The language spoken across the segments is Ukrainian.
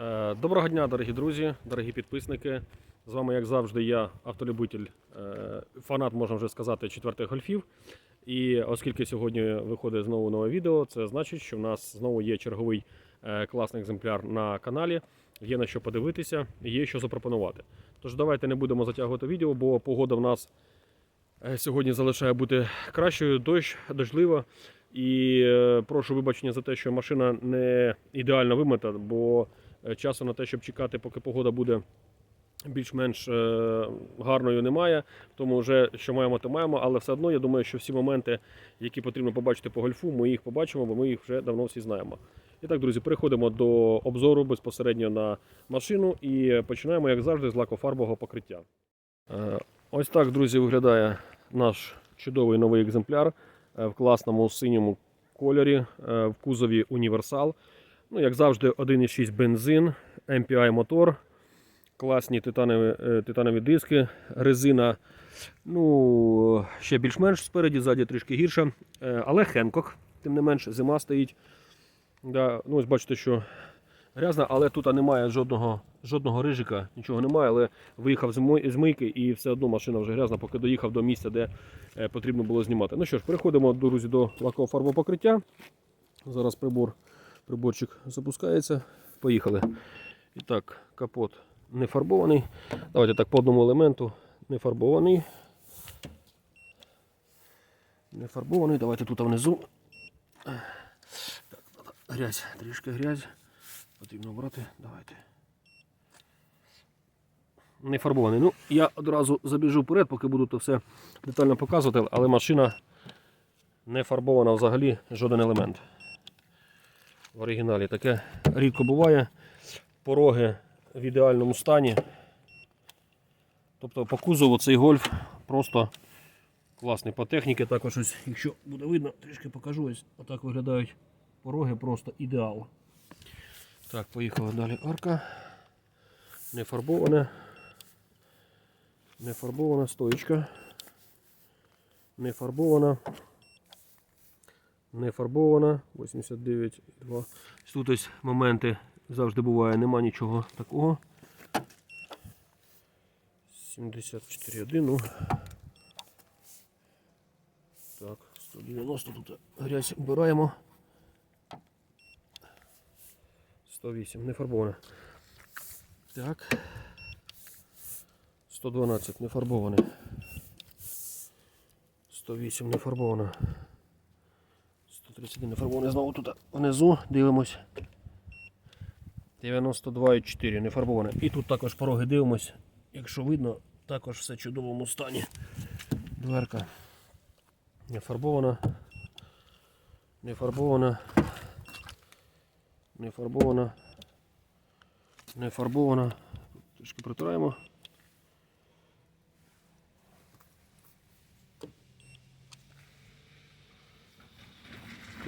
Е, Доброго дня, дорогі друзі, дорогі підписники. З вами, як завжди, я автолюбитель, е, фанат, можна вже сказати, четвертих гольфів. І оскільки сьогодні виходить знову нове відео, це значить, що в нас знову є черговий е, класний екземпляр на каналі. Є на що подивитися, є що запропонувати. Тож давайте не будемо затягувати відео, бо погода в нас сьогодні залишає бути кращою, дощ, дождлива. І прошу вибачення за те, що машина не ідеально вимита, бо часу на те, щоб чекати, поки погода буде більш-менш е, гарною, немає. Тому вже що маємо, то маємо. Але все одно я думаю, що всі моменти, які потрібно побачити по гольфу, ми їх побачимо, бо ми їх вже давно всі знаємо. І так, друзі, переходимо до обзору безпосередньо на машину і починаємо, як завжди, з лакофарбового покриття. Е, Ось так, друзі, виглядає наш чудовий новий екземпляр е, в класному синьому кольорі, е, в кузові універсал. Ну, як завжди, 1,6 бензин, MPI мотор, класні титанові, е, титанові диски, резина. Ну, ще більш-менш спереді, ззаді трішки гірше. Е, Але Хенкок, тим не менш, зима стоїть. Да, ну, ось бачите, що грязна, але тут немає жодного, жодного рижика, нічого немає, але виїхав з мийки і все одно машина вже грязна, поки доїхав до місця, де е, потрібно було знімати. Ну що ж, переходимо друзі, до лакового фарбопокриття. Зараз прибор, приборчик запускається. Поїхали. І так, капот не фарбований. Давайте так по одному елементу не фарбований. Не фарбований. Давайте тут внизу. Так, грязь, трішки грязь. Потрібно обрати. Давайте. Не фарбований. Ну, я одразу забіжу вперед, поки буду то все детально показувати, але машина не фарбована взагалі жоден елемент. В оригіналі таке рідко буває. Пороги в ідеальному стані. Тобто по кузову цей гольф просто класний по техніці. Також ось, якщо буде видно, трішки покажу. Ось отак виглядають пороги, просто ідеал. Так, поїхала далі арка. Не фарбована. Не фарбована стоїчка. Не фарбована. Не фарбована. 89,2. Тут ось моменти завжди буває, нема нічого такого. 74,1. Ну. Так, 190 тут грязь вбираємо. 108, не фарбована. Так. 112 не фарбоване. 108 не фарбована. 131 не фарбоване. Знову тут внизу дивимось. 92,4 не фарбоване. І тут також пороги дивимось. Якщо видно, також все в чудовому стані. Дверка не фарбована. Не фарбована. Не фарбована. Не фарбована. Трішки протираємо.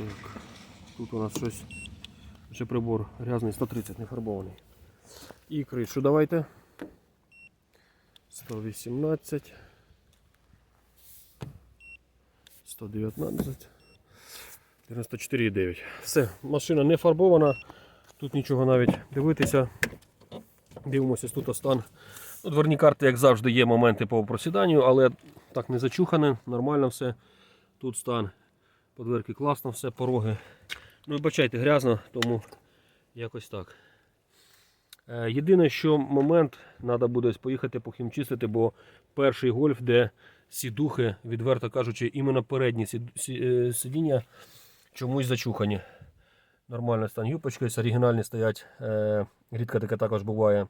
Так. Тут у нас щось. Ще прибор грязний 130 не фарбований. І кришу давайте. 118. 119. 94,9. Все, машина не фарбована. Тут нічого навіть дивитися. Дивимося тут стан. Ну, дверні карти, як завжди, є моменти по просіданню, але так не зачухане, нормально все. Тут стан. Подверки класно, все, пороги. Ну, вибачайте, грязно, тому якось так. Е, Єдине, що момент треба буде поїхати похімчистити, бо перший гольф, де сідухи, відверто кажучи, іменно передні е, сидіння чомусь зачухані. Нормально стан юпочки, оригінальні стоять. Е, Рідко таке також буває.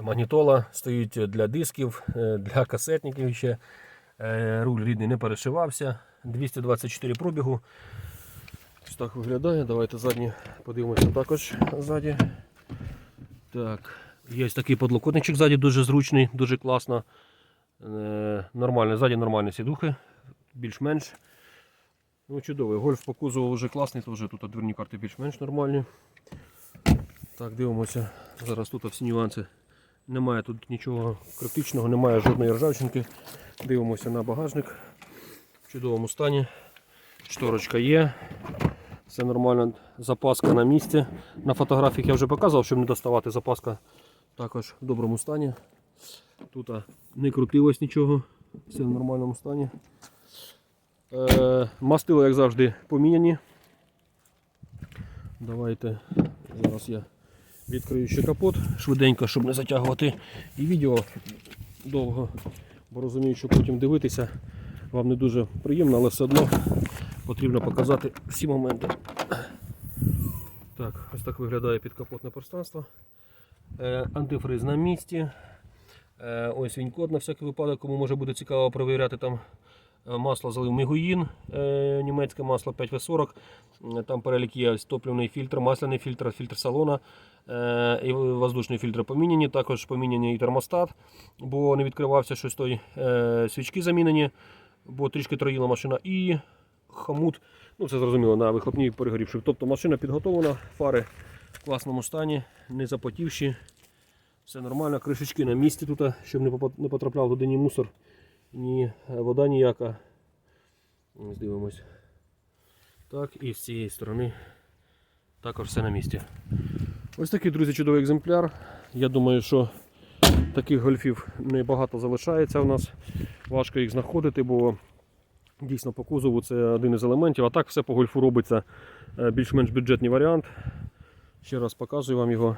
Магнітола стоїть для дисків, для касетників ще. Е, Руль рідний не перешивався. 224 пробігу. Ось так виглядає. Давайте задні подивимося також ззаді. Так, є такий подлокотничок ззаді, дуже зручний, дуже класно. Е, нормально, ззаді нормальні сідухи, більш-менш. Ну, чудовий. Гольф по кузову вже класний, то вже тут дверні карти більш-менш нормальні. Так, дивимося. Зараз тут всі нюанси. Немає тут нічого критичного, немає жодної ржавчинки. Дивимося на багажник в чудовому стані. Шторочка є. Все нормально. Запаска на місці. На фотографіях я вже показував, щоб не доставати. Запаска також в доброму стані. Тут не крутилось нічого, все в нормальному стані. Е, мастило, як завжди, поміняні. Давайте зараз я відкрию ще капот швиденько, щоб не затягувати і відео довго, бо розумію, що потім дивитися вам не дуже приємно, але все одно потрібно показати всі моменти. Так, ось так виглядає підкапотне пространство. Е, антифриз на місці. Е, ось він код на всякий випадок, кому може бути цікаво перевіряти там масло залив Мігуїн, е, німецьке масло 5В40. Е, Там перелік є ось топливний фільтр, масляний фільтр, фільтр салона е, і воздушні фільтри поміняні. Також поміняні і термостат, бо не відкривався щось той. Е, свічки замінені, бо трішки троїла машина. І хомут, ну це зрозуміло, на вихлопній перегорівши. Тобто машина підготовлена, фари в класному стані, не запотівші. Все нормально, кришечки на місці тут, щоб не потрапляв туди ні мусор, ні вода ніяка. Ось дивимось. Так, і з цієї сторони також все на місці. Ось такий, друзі, чудовий екземпляр. Я думаю, що таких гольфів небагато залишається у нас. Важко їх знаходити, бо дійсно по кузову це один із елементів. А так все по гольфу робиться е, більш-менш бюджетний варіант. Ще раз показую вам його.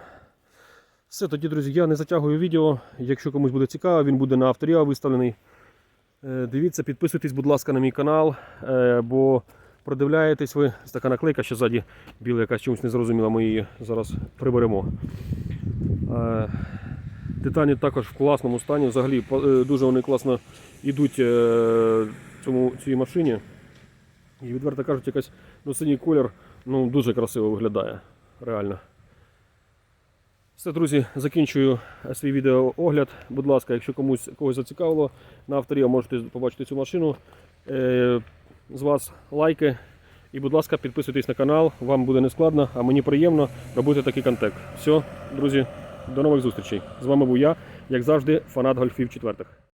Все, тоді, друзі, я не затягую відео. Якщо комусь буде цікаво, він буде на авторіа виставлений. Е, Дивіться, підписуйтесь, будь ласка, на мій канал, е, бо продивляєтесь ви. Ось така наклейка, що ззаді біла якась чомусь незрозуміла, ми її зараз приберемо. Е, Титані також в класному стані. Взагалі дуже вони класно йдуть цьому, цій машині. І відверто кажуть, якась ну, синій колір ну, дуже красиво виглядає. Реально. Все, друзі, закінчую свій відеоогляд. Будь ласка, якщо комусь когось зацікавило, на авторі можете побачити цю машину. Е, з вас лайки. І, будь ласка, підписуйтесь на канал, вам буде не складно, а мені приємно робити такий контент. Все, друзі, до нових зустрічей. З вами був я, як завжди, фанат гольфів четвертих.